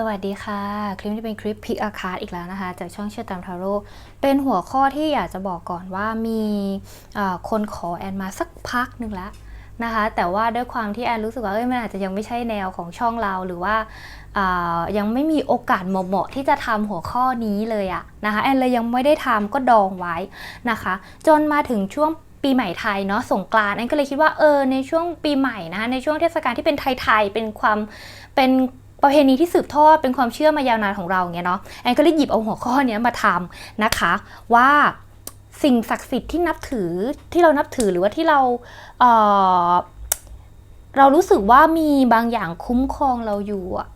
สวัสดีค่ะ คลิปนี้เป็นคลิปพิกอาคาร์อีกแล้วนะคะ จากช่องเชื่อตามทาโร่เป็นหัวข้อที่อยากจะบอกก่อนว่ามีคนขอแอนมาสักพักหนึ่งแล้วนะคะ แต่ว่าด้วยความที่แอนรู้สึกว่าเอ้ยมันอาจจะยังไม่ใช่แนวของช่องเราหรือว่าายังไม่มีโอกาสเหมาะๆที่จะทำหัวข้อนี้เลยอะนะคะแอนเลยยังไม่ได้ทำก็ดองไว้นะคะ จนมาถึงช่วงปีใหม่ไทยเนาะสงกรานต์แอนก็เลยคิดว่าเออในช่วงปีใหม่นะคะในช่วงเทศกาลที่เป็นไทยๆเป็นความเป็น ประเพณีที่สืบทอดเป็นความเชื่อมายาวนานของเราอย่างเงี้ยเนาะแอนก็เลยหยิบเอาหัวข้อเนี้ยมาทำนะคะว่าสิ่งศักดิ์สิทธิ์ที่นับถือที่เรานับถือหรือว่าที่เราเออเรารู้สึกว่ามีบางอย่างคุ้มครองเราอยู่อะ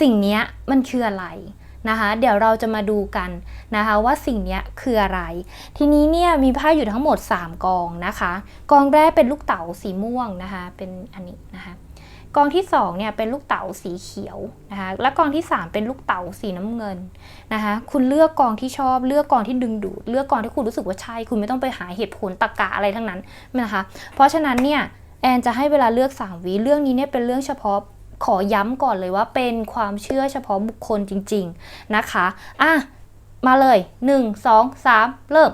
สิ่งเนี้ยมันคืออะไรนะคะ เดี๋ยวเราจะมาดูกันนะคะว่าสิ่งนี้คืออะไร ทีนี้เนี่ยมีไพ่อยู่ทั้งหมด 3 กองนะคะ กองแรกเป็นลูกเต๋าสีม่วงนะคะ เป็นอันนี้นะคะ กองที่2เนี่ยเป็นลูกเต๋าสีเขียวนะคะและกองที่ 3 เป็นลูกเต๋าสีน้ำเงินนะคะคุณเลือกกองที่ชอบเลือกกองที่ดึงดูดเลือกกองที่คุณรู้สึกว่าใช่ คุณไม่ต้องไปหาเหตุผลตรรกะอะไรทั้งนั้นนะคะเพราะฉะนั้นเนี่ยแอนจะให้เวลาเลือก3วิเรื่องนี้เนี่ยเป็นเรื่องเฉพาะขอย้ำก่อนเลยว่าเป็นความเชื่อเฉพาะบุคคลจริง ๆนะคะอะมาเลย 1 2 3 เริ่ม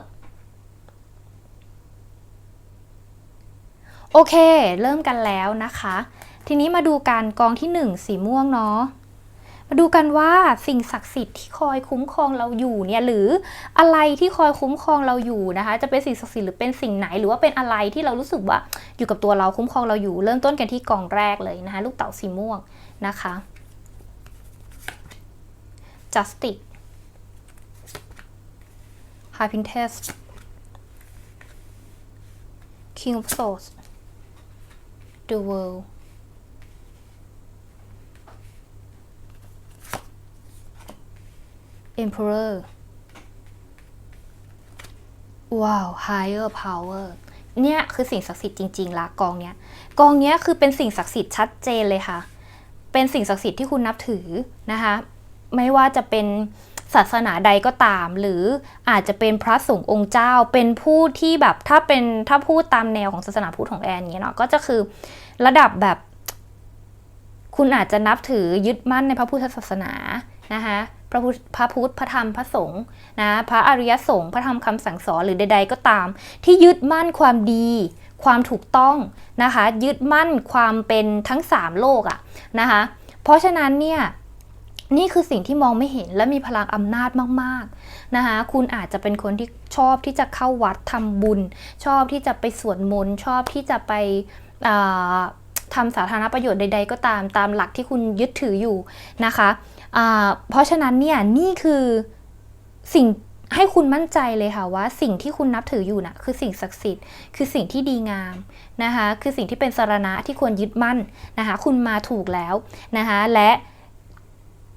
โอเค เริ่มกันแล้วนะคะ ทีนี้มาดูกันกองที่ 1 สีม่วงเนาะมาดูกันว่าสิ่งศักดิ์สิทธิ์ที่คอยคุ้มครองเราอยู่เนี่ยหรืออะไรที่คอยคุ้มครองเราอยู่นะคะ จะเป็นสิ่งศักดิ์สิทธิ์หรือเป็นสิ่งไหนหรือว่าเป็นอะไรที่เรารู้สึกว่าอยู่กับตัวเราคุ้มครองเราอยู่ เริ่มต้นกันที่กองแรกเลยนะคะลูกเต๋าสีม่วงนะคะ justice high princess king of swords the world emperor ว้าว higher power เนี่ยคือสิ่งศักดิ์สิทธิ์จริงๆละกองเนี้ยกองเนี้ยคือเป็นสิ่งศักดิ์สิทธิ์ชัดเจนเลยค่ะ เป็นสิ่งศักดิ์สิทธิ์ที่คุณนับถือนะคะไม่ว่าจะเป็นศาสนาใดก็ตาม หรืออาจจะเป็นพระสงฆ์องค์เจ้า เป็นผู้ที่แบบถ้าเป็นถ้าพูดตามแนวของศาสนาพุทธของแอนเนี้ยเนาะก็จะคือระดับแบบ คุณอาจจะนับถือยึดมั่นในพระพุทธศาสนานะคะ พระพุทธพระพุทธพระธรรมพระสงฆ์นะพระอริยสงฆ์พระธรรมคำสั่งสอนหรือใด ๆ ก็ตาม ที่ยึดมั่นความดี ความถูกต้องนะคะ ยึดมั่นความเป็นทั้ง 3 โลกอะนะคะ เพราะฉะนั้นเนี่ยนี่คือสิ่งที่มองไม่เห็นและมีพลังอำนาจมากๆนะคะคุณอาจจะเป็นคนที่ชอบที่จะเข้าวัดทำบุญ ชอบที่จะไปสวดมนต์ชอบที่จะไป อ่าทำสาธารณประโยชน์ใด ๆ ก็ตามตามหลักที่คุณยึดถืออยู่นะคะอ่าเพราะฉะนั้นเนี่ยนี่คือสิ่งให้คุณมั่นใจเลยค่ะว่าสิ่งที่คุณนับถืออยู่นะ่ะคือสิ่งศักดิ์สิทธิ์ คือสิ่งที่ดีงามนะคะคือสิ่งที่เป็นสารณะที่ควรยึดมั่นนะคะคุณมาถูกแล้วนะคะและ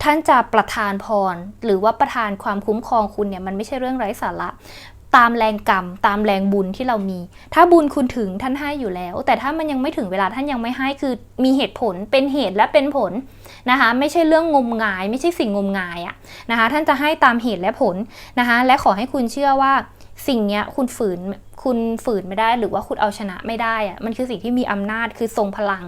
ท่านจะประทานพร หรือว่าประทานความคุ้มครองคุณเนี่ยมันไม่ใช่เรื่องไร้สาระ ตามแรงกรรม ตามแรงบุญที่เรามี ถ้าบุญคุณถึงท่านให้อยู่แล้ว แต่ถ้ามันยังไม่ถึงเวลาท่านยังไม่ให้คือมีเหตุผลเป็นเหตุและเป็นผลนะคะ ไม่ใช่เรื่องงมงาย ไม่ใช่สิ่งงมงายอะนะคะ ท่านจะให้ตามเหตุและผลนะคะ และขอให้คุณเชื่อว่า สิ่งเนี้ยคุณฝืนคุณฝืนไม่ได้หรือว่าคุณเอาชนะไม่ได้อะมันคือสิ่งที่มีอำนาจคือทรงพลัง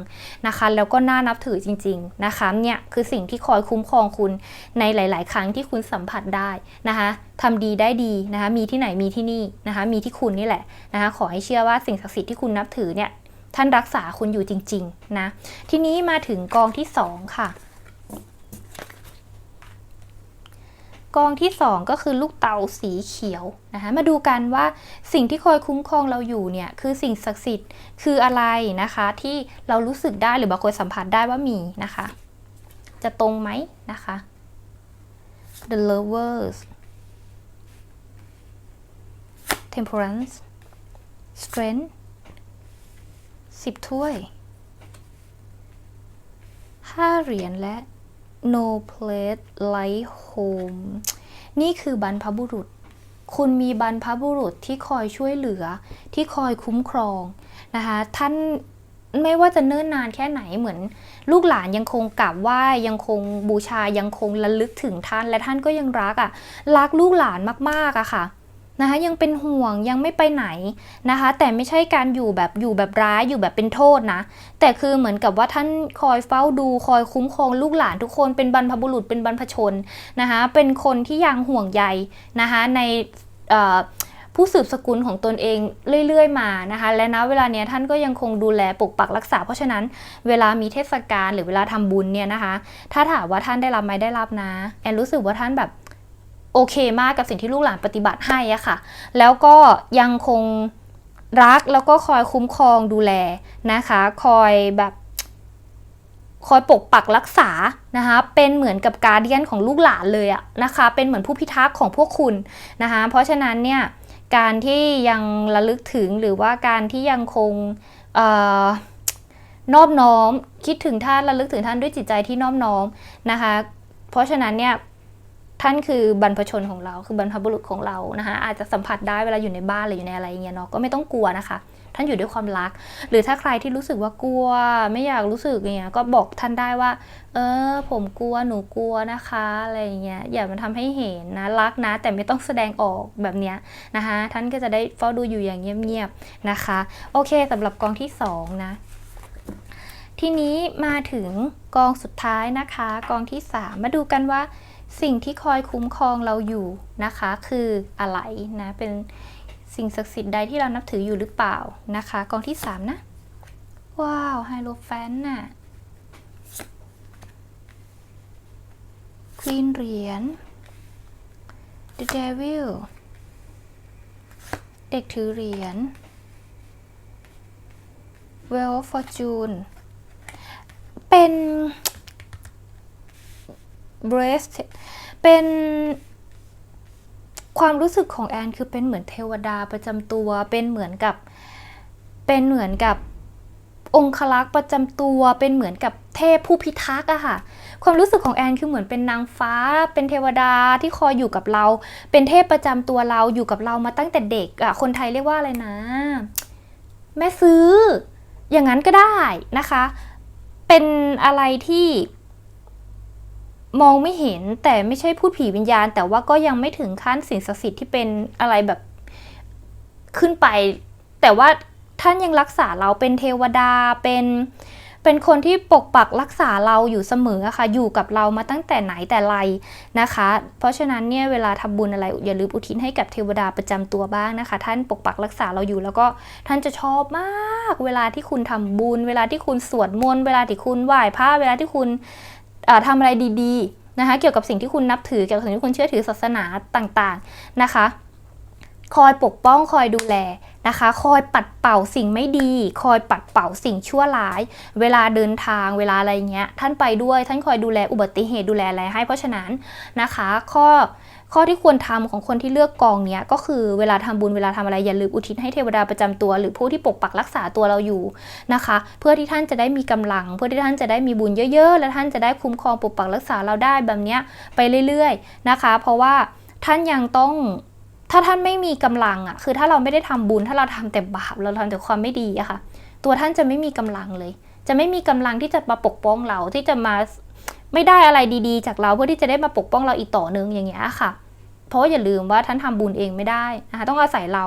นะคะ แล้วก็น่านับถือจริง ๆนะคะเนี่ยคือสิ่งที่คอยคุ้มครองคุณในหลาย ๆ ครั้งที่คุณสัมผัสได้นะคะทำดีได้ดีนะคะมีที่ไหนมีที่นี่นะคะมีที่คุณนี่แหละนะคะขอให้เชื่อว่าสิ่งศักดิ์สิทธิ์ที่คุณนับถือเนี่ยท่านรักษาคุณอยู่จริง ๆ นะ ทีนี้มาถึงกองที่สองค่ะ กองที่ 2 ก็คือลูกเต๋าสีเขียวนะคะมาดูกันว่าสิ่งที่คอยคุ้มครองเราอยู่เนี่ยคือสิ่งศักดิ์สิทธิ์คืออะไรนะคะ ที่เรารู้สึกได้หรือบางคนสัมผัสได้ว่ามีนะคะ จะตรงไหมนะคะ The Lovers Temperance Strength 10 ถ้วย 5 เหรียญและ no place like home นี่คือบรรพบุรุษ คุณมีบรรพบุรุษที่คอยช่วยเหลือ ที่คอยคุ้มครองนะคะ ท่านไม่ว่าจะเนิ่นนานแค่ไหนเหมือน ลูกหลานยังคงกราบไหว้ยังคงบูชายังคงระลึกถึงท่าน และท่านก็ยังรักอะ่ะ รักลูกหลานมากๆอะค่ะ นะคะยังเป็นห่วงยังไม่ไปไหนนะคะ แต่ไม่ใช่การอยู่แบบอยู่แบบร้ายอยู่แบบเป็นโทษนะ แต่คือเหมือนกับว่าท่านคอยเฝ้าดูคอยคุ้มครองลูกหลานทุกคนเป็นบรรพบุรุษเป็นบรรพชนนะคะเป็นคนที่ยังห่วงใยนะคะในผู้สืบสกุลของตนเองเรื่อยๆมานะคะ และนะเวลาเนี้ยท่านก็ยังคงดูแลปกปักรักษา เพราะฉะนั้นเวลามีเทศกาลหรือเวลาทำบุญเนี่ยนะคะ ถ้าถามว่าท่านได้รับไหมได้รับนะ แอนรู้สึกว่าท่านแบบ โอเคมากกับสิ่งที่ลูกหลานปฏิบัติให้อะค่ะ แล้วก็ยังคงรักแล้วก็คอยคุ้มครองดูแลนะคะ คอยแบบคอยปกปักรักษานะคะ เป็นเหมือนกับการเดียนของลูกหลานเลยอะนะคะ เป็นเหมือนผู้พิทักษ์ของพวกคุณนะคะ เพราะฉะนั้นเนี่ยการที่ยังระลึกถึงหรือว่าการที่ยังคงนอบน้อมคิดถึงท่านระลึกถึงท่านด้วยจิตใจที่นอบน้อมนะคะ เพราะฉะนั้นเนี่ย ท่านคือบรรพชนของเรา คือบรรพบุรุษของเรานะคะอาจจะสัมผัสได้เวลาอยู่ในบ้านหรืออยู่ในอะไรอย่างเงี้ยเนาะก็ไม่ต้องกลัวนะคะ ท่านอยู่ด้วยความรัก หรือถ้าใครที่รู้สึกว่ากลัว ไม่อยากรู้สึกอย่างเงี้ยก็บอกท่านได้ว่า เออ ผมกลัวหนูกลัวนะคะอะไรอย่างเงี้ยอย่ามาทำให้เห็นนะรักนะ แต่ไม่ต้องแสดงออกแบบเนี้ยนะคะท่านก็จะได้เฝ้าดูอยู่อย่างเงียบๆนะคะ โอเคสำหรับกองที่2นะทีนี้มาถึงกองสุดท้ายนะคะ กองที่ 3 มาดูกันว่า สิ่งที่คอยคุ้มครองเราอยู่นะคะ คืออะไรนะเป็นสิ่งศักดิ์สิทธิ์ใดที่เรานับถืออยู่หรือเปล่านะคะ กองที่3นะว้าวไฮโลแฟนน่ะควีนเหรียญ The Devil เด็กถือเหรียญ Well Fortune เป็น breast เป็นความรู้สึกของแอนคือเป็นเหมือนเทวดาประจำตัว เป็นเหมือนกับ เป็นเหมือนกับองคลักษ์ประจำตัว เป็นเหมือนกับเทพผู้พิทักษ์อะค่ะ ความรู้สึกของแอนคือเหมือนเป็นนางฟ้า เป็นเทวดาที่คอยอยู่กับเรา เป็นเทพประจำตัวเราอยู่กับเรามาตั้งแต่เด็กอะคนไทยเรียกว่าอะไรนะ แม่ซื้อ อย่างนั้นก็ได้นะคะ เป็นอะไรที่ มองไม่เห็นแต่ไม่ใช่พูดผีวิญญาณ แต่ว่าก็ยังไม่ถึงขั้นสิ่งศักดิ์สิทธิ์ที่เป็นอะไรแบบขึ้นไป แต่ว่าท่านยังรักษาเราเป็นเทวดาเป็นเป็นคนที่ปกปักรักษาเราอยู่เสมอค่ะ อยู่กับเรามาตั้งแต่ไหนแต่ไรนะคะ เพราะฉะนั้นเนี่ยเวลาทำบุญอะไรอย่าลืมอุทิศให้กับเทวดาประจำตัวบ้างนะคะ ท่านปกปักรักษาเราอยู่ แล้วก็ท่านจะชอบมาก เวลาที่คุณทำบุญ เวลาที่คุณสวดมนต์เวลาที่คุณไหว้พระเวลาที่คุณ ทำอะไรดีๆนะคะเกี่ยวกับสิ่งที่คุณนับถือเกี่ยวกับสิ่งที่คุณเชื่อถือศาสนาต่างๆนะคะ คอยปกป้องคอยดูแล นะคะ คอยปัดเป่าสิ่งไม่ดี คอยปัดเป่าสิ่งชั่วร้าย เวลาเดินทางเวลาอะไรเงี้ย ท่านไปด้วย ท่านคอยดูแลอุบัติเหตุดูแลอะไรให้ เพราะฉะนั้นนะคะ ข้อข้อที่ควรทำของคนที่เลือกกองเนี้ยก็คือเวลาทำบุญเวลาทำอะไรอย่าลืมอุทิศให้เทวดาประจำตัว หรือผู้ที่ปกปักรักษาตัวเราอยู่นะคะ เพื่อที่ท่านจะได้มีกำลัง เพื่อที่ท่านจะได้มีบุญเยอะ ๆ และท่านจะได้คุ้มครองปกปักรักษาเราได้แบบเนี้ยไปเรื่อยๆนะคะ เพราะว่าท่านยังต้อง ถ้าท่านไม่มีกำลังอะคือถ้าเราไม่ได้ทำบุญ ถ้าเราทำแต่บาปเราทำแต่ความไม่ดีอะค่ะ ตัวท่านจะไม่มีกำลังเลย จะไม่มีกำลังที่จะมาปกป้องเราที่จะมาไม่ได้อะไรดีๆ จากเราเพื่อที่จะได้มาปกป้องเราอีกต่อหนึ่งอย่างเงี้ยค่ะ เพราะอย่าลืมว่าท่านทำบุญเองไม่ได้นะคะต้องอาศัยเรา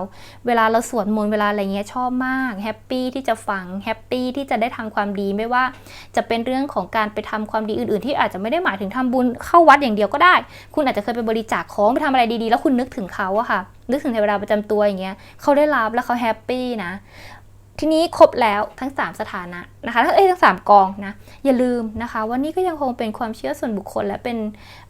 เวลาเราสวดมนต์เวลาอะไรเงี้ยชอบมากแฮปปี้ที่จะฟังแฮปปี้ที่จะได้ทำความดีไม่ว่า จะเป็นเรื่องของการไปทำความดีอื่น ๆ ที่อาจจะไม่ได้หมายถึงทำบุญเข้าวัดอย่างเดียวก็ได้ คุณอาจจะเคยไปบริจาคของไปทำอะไรดีๆ แล้วคุณนึกถึงเขาอะค่ะ นึกถึงเทวดาประจำตัวอย่างเงี้ยเขาได้รับแล้วเขาแฮปปี้นะ ทีนี้ครบแล้วทั้ง 3 สถานะนะคะทั้งเอ้ทั้ง 3 กองนะ อย่าลืมนะคะว่านี่ก็ยังคงเป็นความเชื่อส่วนบุคคล และเป็น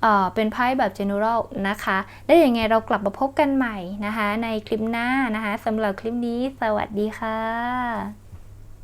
เอ่อเป็นไพ่แบบ general นะคะ ได้ยังไงเรากลับมาพบกันใหม่นะคะ ในคลิปหน้านะคะสำหรับคลิปนี้ สวัสดีค่ะ